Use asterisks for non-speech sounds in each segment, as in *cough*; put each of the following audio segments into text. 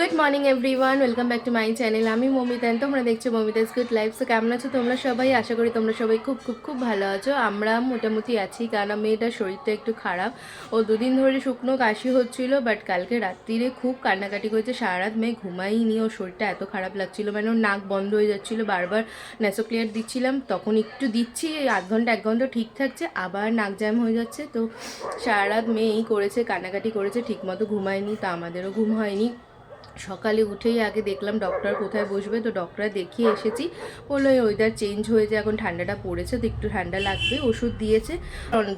Good morning everyone welcome back to my channel আমি Mamita, and তোমরা দেখছ মমিতাস গুড লাইফ সো কেমন আছো তোমরা সবাই? আশা করি তোমরা সবাই খুব খুব খুব ভালো আছো। আমরা মোটামুটি আছি, কারণ মেয়েটার শরীরটা একটু খারাপ। ও দুদিন ধরে শুকনো কাশি হচ্ছিল বাট কালকে রাত্রিরে খুব কান্নাকাটি করেছে। সারা রাত মেয়ে ঘুমাইনি ওর শরীরটা এত খারাপ লাগছিল। মানে ওর নাক বন্ধ হয়ে যাচ্ছিল। বারবার ন্যাসো ক্লিয়ার দিচ্ছিলাম, তখন একটু দিচ্ছি আধ ঘণ্টা, এক ঘণ্টা ঠিক থাকছে, আবার নাক জ্যাম হয়ে যাচ্ছে। তো সারা রাত মেয়ে এই করেছে, কান্নাকাটি করেছে, ঠিকমতো ঘুমায়নি, তা আমাদেরও ঘুম হয়নি। সকালে উঠেই আগে দেখলাম ডক্টর কোথায় বসবে তো ডক্টর দেখিয়ে এসেছি। বলল এই ওয়েদার চেঞ্জ হয়েছে এখন ঠান্ডাটা পড়েছে তো একটু ঠান্ডা লাগবে ওষুধ দিয়েছে।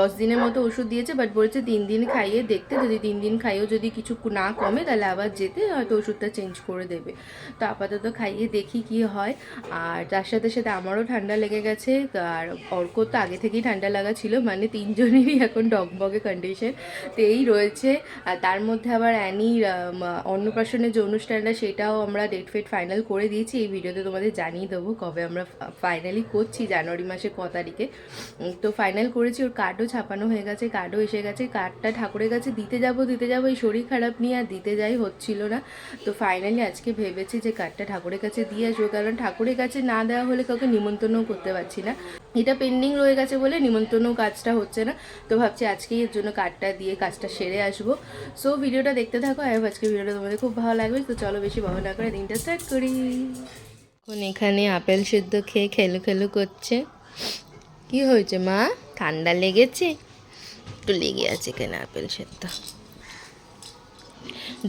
দশ দিনের মতো ওষুধ দিয়েছে বাট বলেছে তিন দিন খাইয়ে দেখতে যদি তিন দিন খাইয়েও যদি কিছু না কমে তাহলে আবার যেতে হয়তো ওষুধটা চেঞ্জ করে দেবে। তো আপাতত খাইয়ে দেখি কি হয়। আর তার সাথে সাথে আমারও ঠান্ডা লেগে গেছে আর অর্ক তো আগে থেকেই ঠান্ডা লাগা ছিল মানে তিনজনেরই এখন ডগবগে কন্ডিশন তো এই রয়েছে। আর তার মধ্যে আবার অ্যানির আম, অন্নপ্রাশনের যে অনুষ্ঠানটা সেটাও আমরা ডেট ফেট ফাইনাল করে দিয়েছি। এই ভিডিওতে তোমাদের জানিয়ে দেবো কবে আমরা ফাইনালি করছি জানুয়ারি মাসের ক তারিখে। তো ফাইনাল করেছি, ওর কার্ডও ছাপানো হয়ে গেছে কার্ডও এসে গেছে। কার্ডটা ঠাকুরের কাছে দিতে যাব দিতে যাব, এই শরীর খারাপ নিয়ে আর দিতে যাই হচ্ছিল না। তো ফাইনালি আজকে ভেবেছি যে কার্ডটা ঠাকুরের কাছে দিয়ে আসব, কারণ ঠাকুরের কাছে না দেওয়া হলে কাউকে নিমন্ত্রণও করতে পারছি না। এটা পেন্ডিং রয়ে গেছে বলে নিমন্ত্রণও কাজটা হচ্ছে না। তো ভাবছি আজকেই এর জন্য কার্ডটা দিয়ে কাজটা সেরে আসব। সো ভিডিওটা দেখতে থাকো। আর আজকে ভিডিওটা তোমাদের খুব ভালো লাগবে। তো চলো বেশি ভালো না করে দিনটা স্টার্ট করি। এখন এখানে আপেল সিদ্ধ খেয়ে খেলু খেলু করছে। কি হয়েছে মা? ঠান্ডা লেগেছে? একটু লেগে আছে এখানে আপেল সেদ্ধ?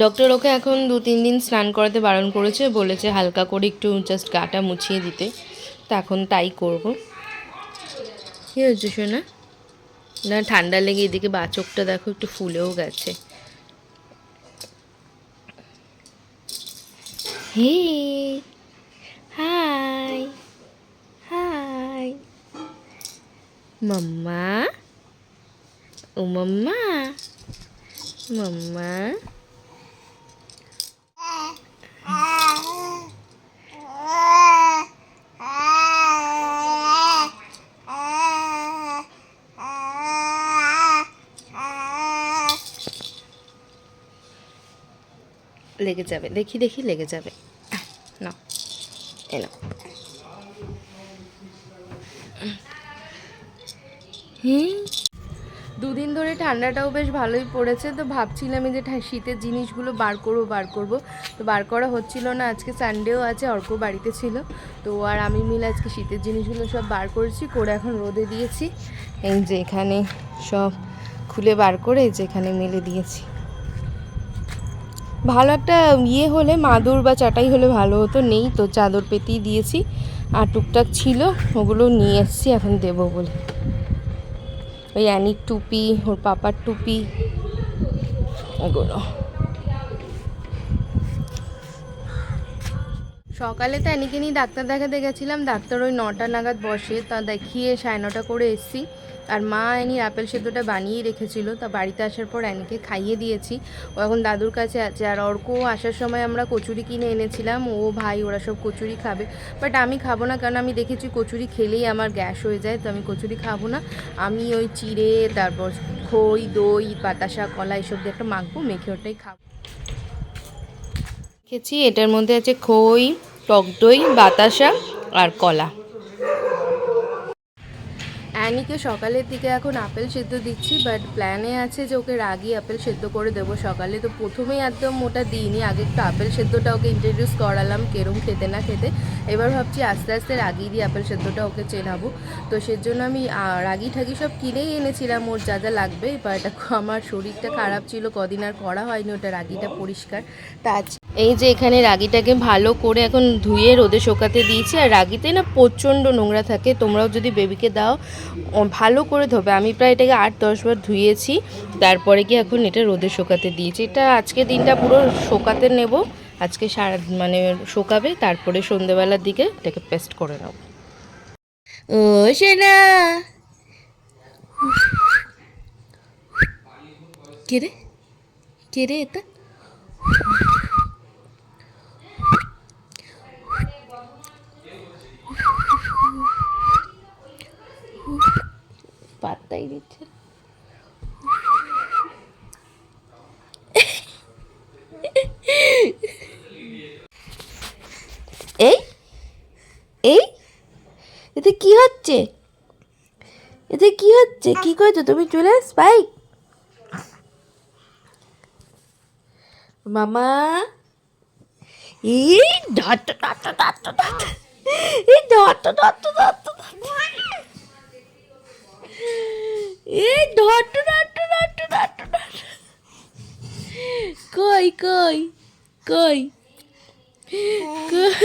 ডক্টর ওকে এখন দু, তিন দিন স্নান করাতে বারণ করেছে। বলেছে হালকা করে একটু জাস্ট গাটা মুছিয়ে দিতে। তা এখন তাই করব। কী হয়েছে শোনা? না, ঠান্ডা লেগে এদিকে বাচকটা দেখো, একটু ফুলেও গেছে। হে, হাই হাই। মাম্মা, ও মাম্মা মাম্মা। লেগে যাবে। দেখি দেখি, লেগে যাবে। না এ নাও। হুম। দুদিন ধরে ঠান্ডাটাও বেশ ভালোই পড়েছে, তো ভাবছিলাম যে শীতের জিনিসগুলো বার করব, বার করব। তো বার করা হচ্ছিল না, আজকে সানডেও আছে, অর্ক বাড়িতে ছিল। তো আর আমি মিলে আজকে শীতের জিনিসগুলো সব বার করেছি, করে এখন রোদে দিয়েছি। এই যে এখানে সব খুলে বার করে যেখানে মেলে দিয়েছি। ভালো একটা ইয়ে হলে মাদুর বা চাটাই হলে ভালো হতো। নেই তো, চাদর পেতেই দিয়েছি। আর টুকটাক ছিল, ওগুলো নিয়ে এসছি, এখন দেব বলে। ওই অ্যানির টুপি, ওর পাপার টুপি ওগুলো সকালে তো অ্যানিকে নিয়ে ডাক্তার দেখাতে গেছিলাম, ডাক্তার ওই নটা নাগাদ বসে, তা দেখিয়ে সাড়ে নটা করে এসছি। আর মা অ্যানির আপেল সেদ্ধটা বানিয়ে রেখেছিল, তা বাড়িতে আসার পর অ্যানিকে খাইয়ে দিয়েছি। ও এখন দাদুর কাছে আছে, আর অর্ক আসার সময় আমরা কচুরি কিনে এনেছিলাম, ও ভাই ওরা সব কচুরি খাবে। বাট আমি খাব না, কারণ আমি দেখেছি কচুরি খেলেই আমার গ্যাস হয়ে যায়, তো আমি কচুরি খাব না। আমি ওই চিড়ে, তারপর খই, দই বাতাসা কলা, এসব দিয়ে একটা মাখবো, মেখে ওটাই খাব। খেয়েছি এটার মধ্যে আছে খই, টক দই, বাতাসা আর কলা। অ্যানিকে সকালের দিকে এখন আপেল সেদ্ধ দিচ্ছি বাট প্ল্যানে আছে যে ওকে রাগি আপেল সেদ্ধ করে দেবো। সকালে তো প্রথমেই একদম ওটা দিইনি, আগে একটু আপেল সেদ্ধটা ওকে ইন্ট্রোডিউস করালাম, কেরম খেতে না খেতে। এবার ভাবছি আস্তে আস্তে রাগি দিয়ে আপেল সেদ্ধটা ওকে চেনাবো। তো সেজন্য আমি রাগি ঠাগি সব কিনেই এনেছিলাম, ওর যা যা লাগবে বাট আমার শরীরটা খারাপ ছিল, কদিন আর করা হয়নি ওটা রাগিটা পরিষ্কার। তা এই যে এখানে রাগিটাকে ভালো করে এখন ধুয়ে রোদে শোকাতে দিয়েছি, আর রাগিতে না প্রচণ্ড নোংরা থাকে, তোমরাও যদি বেবিকে দাও ভালো করে ধোবে। আমি প্রায় এটাকে আট দশবার ধুয়েছি, তারপরে কি এখন এটা রোদে শোকাতে দিয়েছি। এটা আজকে দিনটা পুরো শোকাতে নেব, আজকে সারা মানে শোকাবে, তারপরে সন্ধেবেলার দিকে এটাকে পেস্ট করে নেব। ও সেনা! কে রে? কে রে এটা? পাত্তাই দিচ্ছে এই এই, এতে কি হচ্ছে? এতে কি হচ্ছে? কি করেছ? তুমি চলে স্পাইক মামা। এই ধর ধর ধর ধর এই ধর ধর ধর ধর এই ডট ডট ডট ডট কই কই কই কই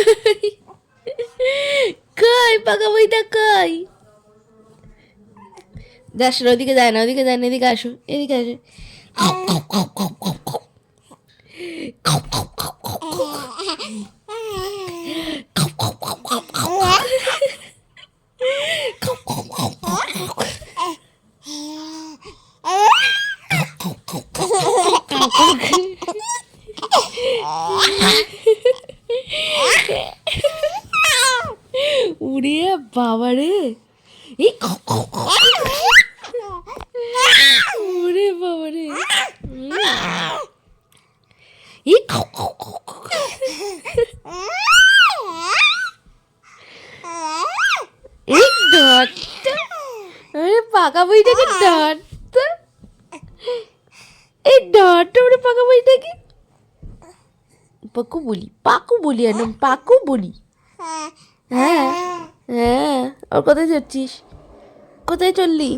কই, পাকা বইটা কই? যাস ওদিকে যায় না, ওদিকে যায় না, এদিকে আসো এদিকে আসো। পাকা বইটাকে ডটটা এই ডটটা ওরে পাকা বইটাকে পাকু বলি পাকু বলি একদম পাকু বলি হ্যাঁ হ্যাঁ ওর কোথায় যাচ্ছিস? কোথায় চললি?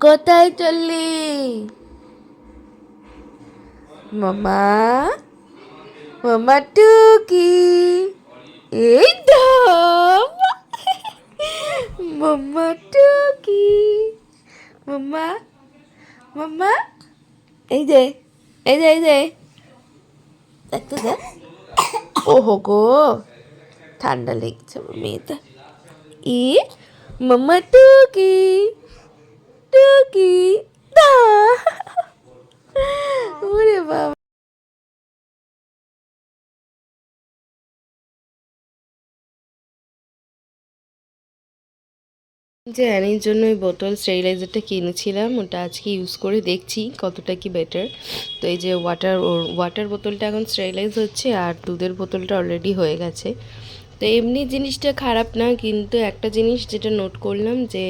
কোথায় চললি? মামা মামা টুকি। এই তো মামা টুকি মামা মামা এই যে এই যে এই যে। দেখতে দেখ ওহো গো, ঠান্ডা লেগেছে আমার মেয়েটা ই মাম্মা টুকি টুকি দা ওরে বাবা। যে অ্যানির জন্য ওই বোতল স্টেরিলাইজারটা কিনেছিলাম, ওটা আজকে ইউজ করে দেখছি কতটা কি বেটার তো এই যে ওয়াটার ওয়াটার বোতলটা এখন স্টেরিলাইজ হচ্ছে আর দুধের বোতলটা অলরেডি হয়ে গেছে। তো এমনি জিনিসটা খারাপ না, কিন্তু একটা জিনিস যেটা নোট করলাম যে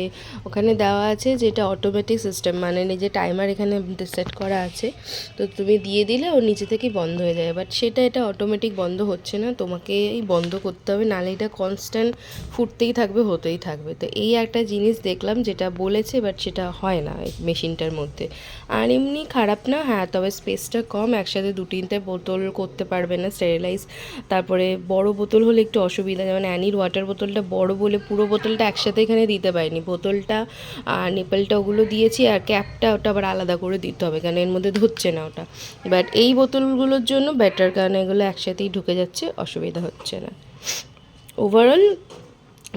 ওখানে দেওয়া আছে যেটা অটোমেটিক সিস্টেম মানে নিজে টাইমার এখানে সেট করা আছে। তো তুমি দিয়ে দিলে ও নিচে থেকেই বন্ধ হয়ে যায়। বাট সেটা এটা অটোমেটিক বন্ধ হচ্ছে না, তোমাকেই বন্ধ করতে হবে। নাহলে এটা কনস্ট্যান্ট ফুটতেই থাকবে, হতেই থাকবে। তো এই একটা জিনিস দেখলাম যেটা বলেছে বাট সেটা হয় না মেশিনটার মধ্যে। আর এমনি খারাপ না হ্যাঁ তবে স্পেসটা কম। একসাথে দু তিনটে বোতল করতে পারবে না স্টেরিলাইজ তারপরে বড় বোতল হলে একটু অসুবিধা যেমন অ্যানির ওয়াটার বোতলটা বড় বলে পুরো বোতলটা একসাথে এখানে দিতে পারিনি। বোতলটা আর নিপলটা ওগুলো দিয়েছি আর ক্যাপটা ওটা আবার আলাদা করে দিতে হবে কারণ এর মধ্যে ধরছে না ওটা। বাট এই বোতলগুলোর জন্য বেটার কারণ এগুলো একসাথেই ঢুকে যাচ্ছে অসুবিধা হচ্ছে না। ওভারঅল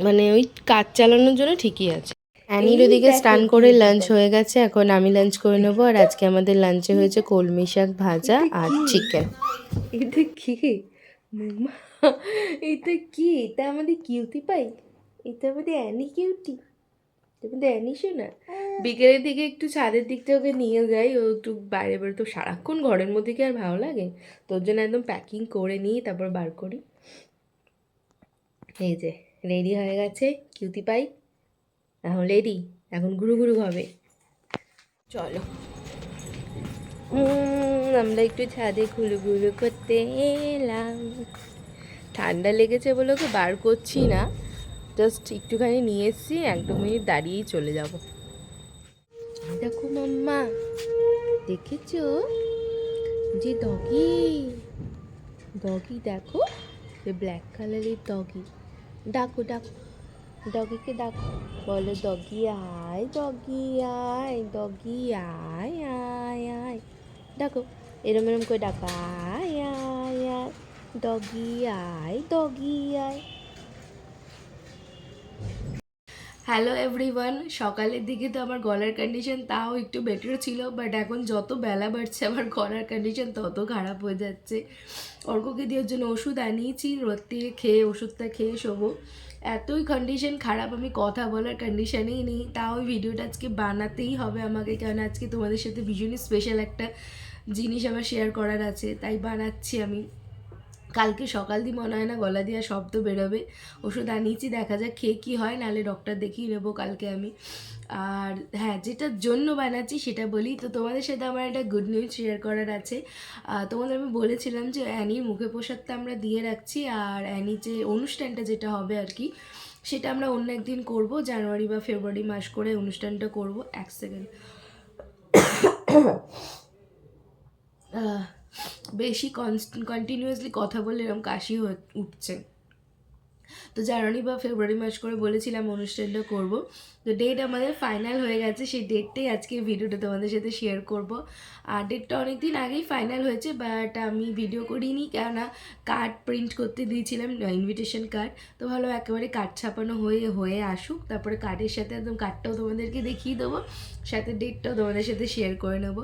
মানে ওই কাজ চালানোর জন্য ঠিকই আছে। অ্যানির ওদিকে স্নান করে লাঞ্চ হয়ে গেছে এখন আমি লাঞ্চ করে নেব। আর আজকে আমাদের লাঞ্চে হয়েছে কলমি শাক ভাজা আর চিকেন এটা কি? মামা এটা কি? এটা আমাদের কিউটি পাই? এটা আমাদের অ্যানি কিউটি এটা আমাদের অ্যানি শোনা? বিকেলের দিকে একটু ছাদের দিকটা ওকে নিয়ে যাই। ও একটু বাইরে বেরো তো সারাক্ষণ ঘরের মধ্যে কি আর ভালো লাগে? তোর জন্য একদম প্যাকিং করে নিই তারপর বার করি। এই যে রেডি হয়ে গেছে কিউতি পাই? এখন রেডি এখন ঘুরু ঘুরু হবে। চলো। আমরা একটু ছাদে ঘুরু ঘুরু করতে এলাম। ঠান্ডা লেগেছে বলে ওকে বার করছি না। জাস্ট একটুখানি নিয়ে এসছি, এক দু মিনিট দাঁড়িয়েই চলে যাব। দেখো মাম্মা, দেখেছ? যে ডগি ডগি দেখো, যে ব্ল্যাক কালারের ডগি ডাকো ডাকো ডগিকে ডাকো। বলো ডগি আয় ডগি আয় ডগি আয় আয় আয়। ডাকো, এরম এরম করে ডাকো আয় আয় আয়। ডগি আয় ডগি আয় হ্যালো এভরিওয়ান সকালের দিকে তো আমার গলার কন্ডিশন তাও একটু বেটার ছিল বাট এখন যত বেলা বাড়ছে আমার গলার কন্ডিশন তত খারাপ হয়ে যাচ্ছে। অর্ককে দিয়ে ওর জন্য ওষুধ আনিয়েছি রোদতে খেয়ে, ওষুধটা খেয়ে শোবো। এতই কন্ডিশন খারাপ, আমি কথা বলার কন্ডিশনেই নেই। তাও ভিডিওটা আজকে বানাতেই হবে আমাকে কারণ আজকে তোমাদের সাথে ভীষণই স্পেশাল একটা জিনিস আমার শেয়ার করার আছে, তাই বানাচ্ছি আমি। কালকে সকাল দিয়ে মনে হয় না গলা দিয়ে শব্দ বেরোবে। ওষুধ আনিয়েছি, দেখা যাক খেয়ে কী হয়, নাহলে ডক্টর দেখিয়ে নেব কালকে আমি। আর হ্যাঁ যেটার জন্য বানাচ্ছি সেটা বলি। তো তোমাদের সাথে আমার একটা গুড নিউজ শেয়ার করার আছে। তোমাদের আমি বলেছিলাম যে অ্যানির মুখে পোশাকটা আমরা দিয়ে রাখছি আর অ্যানি যে অনুষ্ঠানটা যেটা হবে আর কি, সেটা আমরা অন্য একদিন করব, জানুয়ারি বা ফেব্রুয়ারি মাস করে অনুষ্ঠানটা করব। এক সেকেন্ড *coughs* বেশি কন্টিনিউয়াসলি কথা বলে এরকম কাশি হয়ে উঠছে। তো জানুয়ারি বা ফেব্রুয়ারি মাস করে বলেছিলাম অনুষ্ঠানটা করব। তো ডেট আমাদের ফাইনাল হয়ে গেছে, সেই ডেটটাই আজকে ভিডিওটা তোমাদের সাথে শেয়ার করব। আর ডেটটা অনেক দিন আগেই ফাইনাল হয়েছে বাট আমি ভিডিও করিনি কেননা কার্ড প্রিন্ট করতে দিয়েছিলাম ইনভিটেশন কার্ড তো ভালো একেবারে কার্ড ছাপানো হয়ে হয়ে আসুক, তারপরে কার্ডের সাথে একদম কার্ডটাও তোমাদেরকে দেখিয়ে দেবো। সাথে ডেটটাও তোমাদের সাথে শেয়ার করে নেব।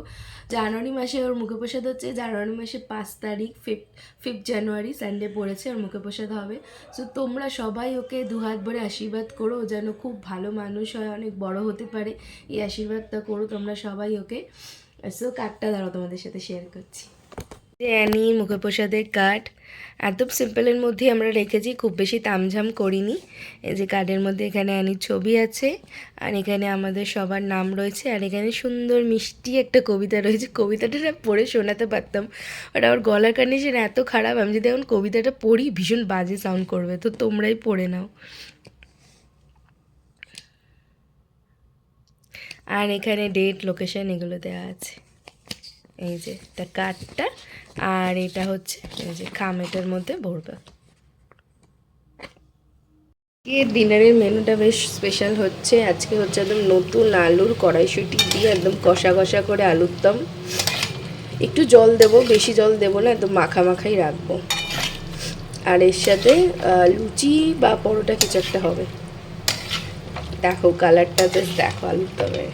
জানুয়ারি মাসে ওর মুখে প্রসাদ হচ্ছে, জানুয়ারি মাসে পাঁচ তারিখ ফিফ ফিফথ জানুয়ারি সানডে পড়েছে, ওর মুখে প্রসাদ হবে। সো তোমরা সবাই ওকে দুহাত ভরে আশীর্বাদ করো যেন খুব ভালো মানুষ হয়, অনেক বড় হতে পারে। এই আশীর্বাদটা করো তোমরা সবাই ওকে। সো কার্ডটা দাঁড়াও তোমাদের সাথে শেয়ার করছি। অ্যানি মুখে প্রসাদের কার্ড। একদম সিম্পলের মধ্যে আমরা রেখেছি, খুব বেশি তামঝাম করিনি। এই যে কার্ডের মধ্যে এখানে অ্যানির ছবি আছে, আর এখানে আমাদের সবার নাম রয়েছে, আর এখানে সুন্দর মিষ্টি একটা কবিতা রয়েছে। কবিতাটা না পড়ে শোনাতে পারতাম বাট আমার গলার কন্ডিশন এত খারাপ, আমি যদি এখন কবিতাটা পড়ি, ভীষণ বাজে সাউন্ড করবে। তো তোমরাই পড়ে নাও। আর এখানে ডেট লোকেশন এগুলো দেওয়া আছে। এই যে এটা কাঠটা, আর এটা হচ্ছে এই যে খামেটার মধ্যে ভরবে। আজকে ডিনারের মেনুটা বেশ স্পেশাল হচ্ছে। আজকে হচ্ছে একদম নতুন আলুর কড়াইশুটি দিয়ে একদম কষা কষা করে আলুর দম একটু জল দেব, বেশি জল দেব না, একদম মাখা মাখাই রাখব। আর এর সাথে লুচি বা পরোটা কিছু একটা হবে। দেখো কালারটা বেশ, দেখো আলুর দমে